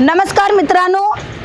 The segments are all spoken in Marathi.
नमस्कार मित्रांनो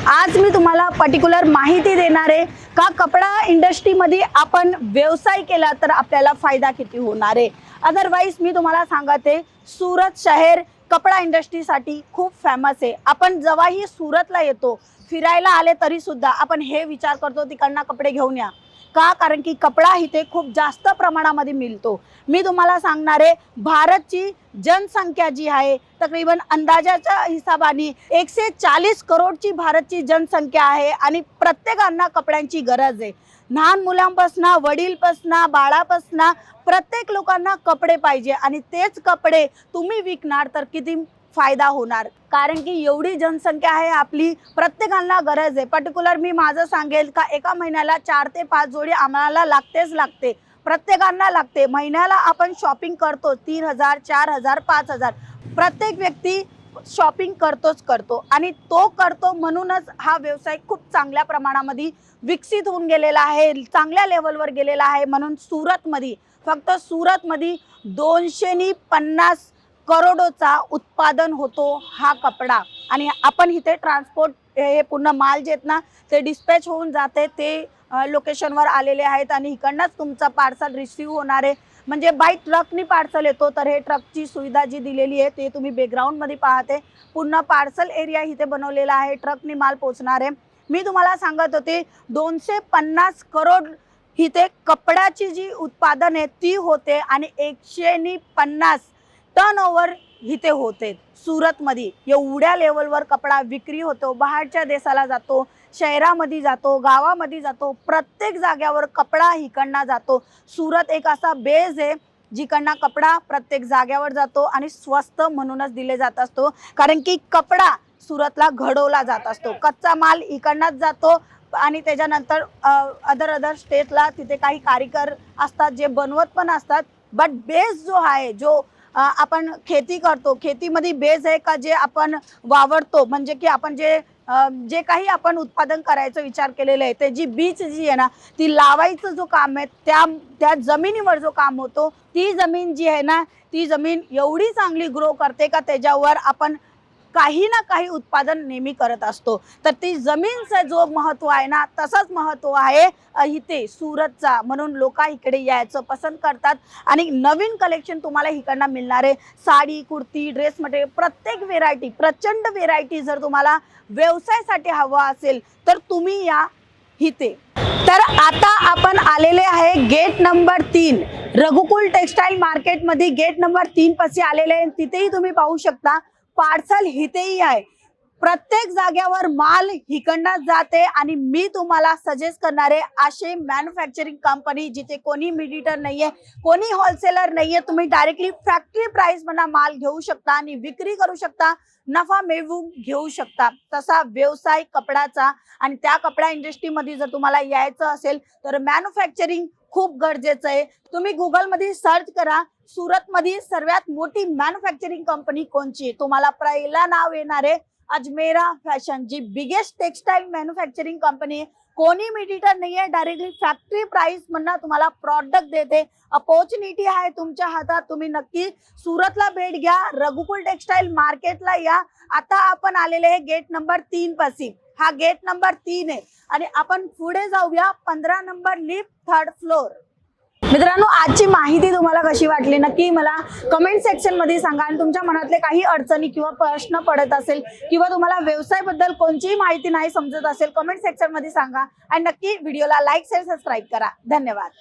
आज मी तुम्हाला पर्टिक्युलर माहिती देणार आहे का कपडा इंडस्ट्रीमध्ये आपण व्यवसाय केला तर आपल्याला फायदा किती होणार आहे? अदरवाईज मी तुम्हाला सांगते सुरत शहर कपडा इंडस्ट्रीसाठी खूप फेमस आहे. आपण जेव्हाही सुरतला येतो फिरायला आले तरीसुद्धा आपण हे विचार करतो तिकडनं कपडे घेऊन या. का? कारण की कपडा इथे खूप जास्त प्रमाणामध्ये मिळतो. मी तुम्हाला सांगणार आहे भारतची जनसंख्या जी आहे तकरीबन अंदाजाच्या हिशोबाने एकशे चाळीस करोडची भारतची जनसंख्या आहे आणि प्रत्येकांना कपड्यांची गरज आहे. लहान मुलांपासून वडीलपासून बाळापासून प्रत्येक लोकांना कपडे पाहिजे आणि तेच कपडे तुम्ही विकणार तर किती फायदा होणार. कारण की एवढी जनसंख्या आहे आपली प्रत्येकाला गरज आहे. पर्टिक्युलर मी माझं सांगेल का एका महिन्याला चार ते पाच जोडी आम्हाला लागतेच लागते. प्रत्येकांना लागते. महिन्याला आपण शॉपिंग करतो तीन हजार चार हजार पाच हजार. प्रत्येक व्यक्ती शॉपिंग करतोच करतो. आणि तो करतो म्हणूनच हा व्यवसाय खूप चांगल्या प्रमाणामध्ये विकसित होऊन गेलेला आहे चांगल्या लेवलवर गेलेला आहे. म्हणून सुरतमध्ये फक्त सुरतमध्ये दोनशेनी पन्नास करोडोचा उत्पादन होतो हा कपडा. आणि आपण इथे ट्रान्सपोर्ट हे पूर्ण माल जे आहेत ना ते डिस्पॅच होऊन जाते. ते लोकेशनवर आलेले आहेत आणि इकडनंच तुमचं पार्सल रिसिव्ह होणार आहे. म्हणजे बाय ट्रकनी पार्सल येतो तर हे ट्रकची सुविधा जी दिलेली आहे ते तुम्ही बॅकग्राऊंडमध्ये पाहते. पूर्ण पार्सल एरिया इथे बनवलेला आहे. ट्रकनी माल पोचणार आहे. मी तुम्हाला सांगत होते दोनशे पन्नास करोड इथे कपड्याची जी उत्पादन आहे ती होते आणि एकशेनी पन्नास टर्न ओव्हर इथे होते. सुरतमध्ये एवढ्या लेवलवर कपडा विक्री होतो बाहेरच्या देशाला जातो शहरामध्ये जातो गावामध्ये जातो प्रत्येक जाग्यावर कपडा इकडनं जातो. सुरत एक असा बेज आहे जिकडनं कपडा प्रत्येक जाग्यावर जातो आणि स्वस्त म्हणूनच दिले जात असतो. कारण की कपडा सुरतला घडवला जात असतो. कच्चा माल इकडनंच जातो आणि त्याच्यानंतर अदर अदर स्टेटला तिथे काही कारीगर असतात जे बनवत पण असतात. बट बेस जो आहे जो आपण खेती करतो. खेतीमध्ये बेज आहे का जे आपण वावरतो? म्हणजे की आपण जे जे काही आपण उत्पादन करायचं विचार केलेलं आहे ते जी बीज जी आहे ना ती लावायचं जो काम आहे त्या त्या जमिनीवर जो काम होतो ती जमीन जी आहे ना ती जमीन एवढी चांगली ग्रो करते का त्याच्यावर आपण काही ना काही उत्पादन नेहमी करत असतो. तर ती जमीनचं जो महत्त्व आहे ना तसंच महत्त्व आहे. इथे सुरतचा. म्हणून लोक इकडे यायचं पसंत करतात. आणि नवीन कलेक्शन तुम्हाला इकडनं मिळणारे साडी कुर्ती ड्रेस मटेरियल प्रत्येक व्हेरायटी प्रचंड व्हेरायटी जर तुम्हाला व्यवसायासाठी हवा असेल तर तुम्ही या इथे. तर आता आपण आलेले आहे गेट नंबर तीन. रघुकुल टेक्सटाईल मार्केटमध्ये गेट नंबर तीन पशी आलेले आहे. तिथेही तुम्ही पाहू शकता. पार्सल इथेही आहे. प्रत्येक जाग्यावर माल हिकडनं जाते आणि मी तुम्हाला सजेस्ट करणारे असे मॅन्युफॅक्चरिंग कंपनी जिथे कोणी मिडिटर नाहीये कोणी होलसेलर नाहीये तुम्ही डायरेक्टली फॅक्टरी प्राइस म्हणा माल घेऊ शकता आणि विक्री करू शकता नफा मिळवून घेऊ शकता. तसा व्यवसाय कपड्याचा आणि त्या कपडा इंडस्ट्रीमध्ये जर तुम्हाला यायचं असेल तर मॅन्युफॅक्चरिंग खूप गरजेचं आहे. तुम्ही गुगलमध्ये सर्च करा सुरतमध्ये सर्वात मोठी मॅन्युफॅक्चरिंग कंपनी कोणची? तुम्हाला पहिला नाव येणार आहे अजमेरा फॅशन जी बिगेस्ट टेक्सटाईल मॅन्युफॅक्चरिंग कंपनी आहे. कोणी मिडिटर नाही आहे डायरेक्टली फॅक्टरी प्राइस म्हणणं तुम्हाला प्रॉडक्ट देते. अपॉर्च्युनिटी आहे तुमच्या हातात तुम्ही नक्की सुरतला भेट घ्या रघुकुल टेक्सटाईल मार्केटला या. आता आपण आलेले आहे गेट नंबर तीन पासी हा गेट नंबर तीन आहे. आणि आपण पुढे जाऊया पंधरा नंबर लिफ्ट थर्ड फ्लोर मित्रांनो आजची माहिती तुम्हाला कशी वाटली? नक्की मला कमेंट सेक्शनमध्ये सांगा आणि तुमच्या मनातले काही अडचणी किंवा प्रश्न पडत असेल किंवा तुम्हाला व्यवसायबद्दल कोणतीही माहिती नाही समजत असेल कमेंट सेक्शनमध्ये सांगा. आणि नक्की व्हिडिओला लाईक शेअर सबस्क्राईब करा. धन्यवाद.